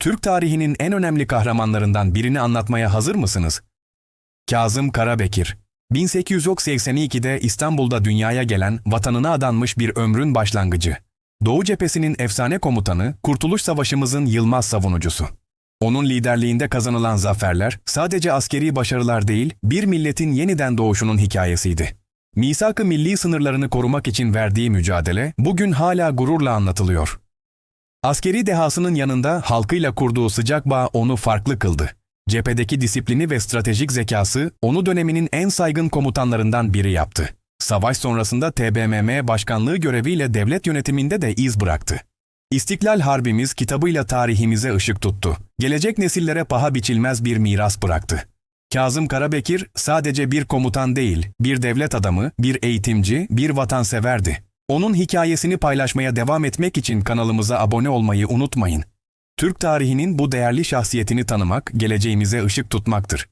Türk tarihinin en önemli kahramanlarından birini anlatmaya hazır mısınız? Kazım Karabekir 1882'de İstanbul'da dünyaya gelen, vatanına adanmış bir ömrün başlangıcı. Doğu cephesinin efsane komutanı, Kurtuluş Savaşımızın yılmaz savunucusu. Onun liderliğinde kazanılan zaferler sadece askeri başarılar değil, bir milletin yeniden doğuşunun hikayesiydi. Misak-ı milli sınırlarını korumak için verdiği mücadele bugün hala gururla anlatılıyor. Askeri dehasının yanında halkıyla kurduğu sıcak bağ onu farklı kıldı. Cephedeki disiplini ve stratejik zekası onu döneminin en saygın komutanlarından biri yaptı. Savaş sonrasında TBMM başkanlığı göreviyle devlet yönetiminde de iz bıraktı. İstiklal Harbimiz kitabıyla tarihimize ışık tuttu. Gelecek nesillere paha biçilmez bir miras bıraktı. Kazım Karabekir sadece bir komutan değil, bir devlet adamı, bir eğitimci, bir vatanseverdi. Onun hikayesini paylaşmaya devam etmek için kanalımıza abone olmayı unutmayın. Türk tarihinin bu değerli şahsiyetini tanımak, geleceğimize ışık tutmaktır.